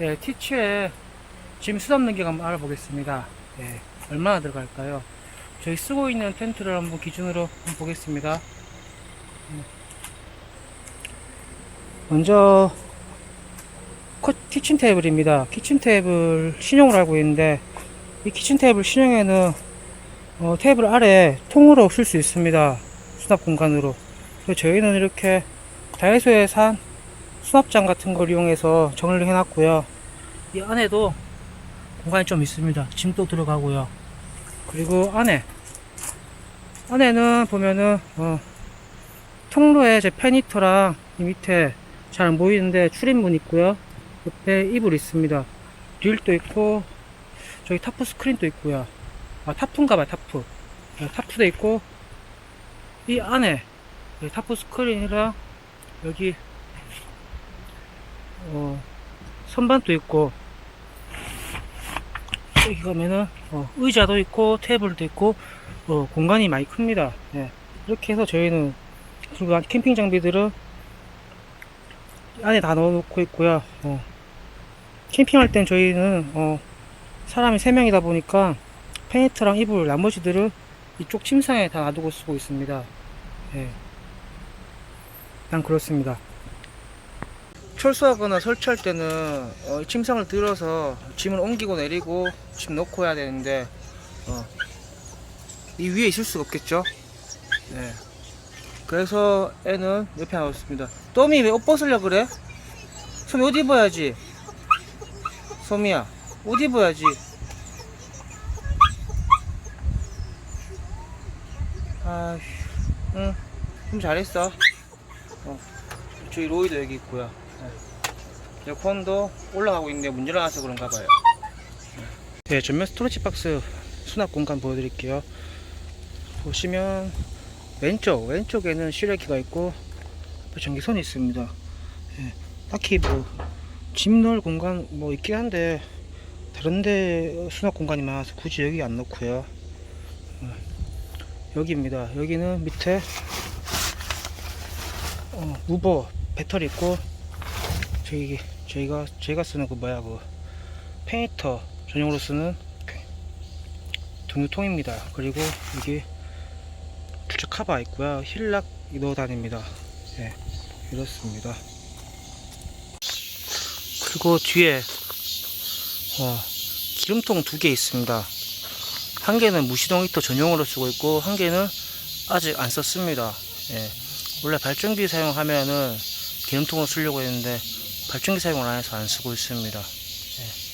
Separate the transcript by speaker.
Speaker 1: 예, 티치에 짐 수납 능력 한번 알아보겠습니다. 예, 얼마나 들어갈까요? 저희 쓰고 있는 텐트를 한번 기준으로 한번 보겠습니다. 음. 먼저 코- 키친 테이블입니다. 키친 테이블 신용을 알고 있는데 이 키친 테이블 신용에는 어, 테이블 아래 통으로 쓸 수 있습니다. 수납 공간으로. 저희는 이렇게 다이소에 산 수납장 같은 걸 이용해서 정리를 해놨고요. 이 안에도 공간이 좀 있습니다. 짐도 들어가고요. 그리고 안에 안에는 보면은 어, 통로에 제 페니터랑 이 밑에 잘 안 보이는데 출입문 있고요. 옆에 이불 있습니다. 릴도 있고 저기 타프 스크린도 있고요. 아 타프인가봐요 타프. 네, 타프도 있고 이 안에 이 타프 스크린이랑 여기 어, 선반도 있고 여기 가면은 어, 의자도 있고 테이블도 있고 어, 공간이 많이 큽니다. 예. 이렇게 해서 저희는 캠핑 장비들은 안에 다 넣어놓고 있고요. 어, 캠핑할 땐 저희는 어, 사람이 3명이다 보니까 페니트랑 이불 나머지들은 이쪽 침상에 다 놔두고 쓰고 있습니다. 예. 그냥 그렇습니다. 철수하거나 설치할 때는 어, 침상을 들어서 짐을 옮기고 내리고 짐 넣고 해야 되는데 어, 이 위에 있을 수가 없겠죠. 네. 그래서 애는 옆에 놔뒀습니다. 또미 왜 옷 벗으려 그래? 소미 옷 입어야지. 소미야 옷 입어야지. 아휴, 응, 좀 잘했어. 어, 저희 로이도 여기 있고요. 네. 에어컨도 올라가고 있는데 문제가 나서 그런가 봐요. 네, 전면 스토리지 박스 수납 공간 보여드릴게요. 보시면 왼쪽 왼쪽에는 실외기가 있고 전기선이 있습니다. 예, 딱히 뭐짐 넣을 공간 뭐 있긴 한데 다른데 수납 공간이 많아서 굳이 여기 안 넣고요. 어, 여기입니다. 여기는 밑에 어, 우버 배터리 있고 저기 저희가 저희가 쓰는 그 뭐야 그 페인터 전용으로 쓰는 그 등유통입니다. 그리고 여기 주차 카바 있고요. 힐락 넣어 다닙니다. 네, 이렇습니다. 그리고 뒤에 어, 기름통 두 개 있습니다. 한 개는 무시동 히터 전용으로 쓰고 있고 한 개는 아직 안 썼습니다. 예. 원래 발전기 사용하면은 기름통을 쓰려고 했는데 발전기 사용을 안 해서 안 쓰고 있습니다. 네.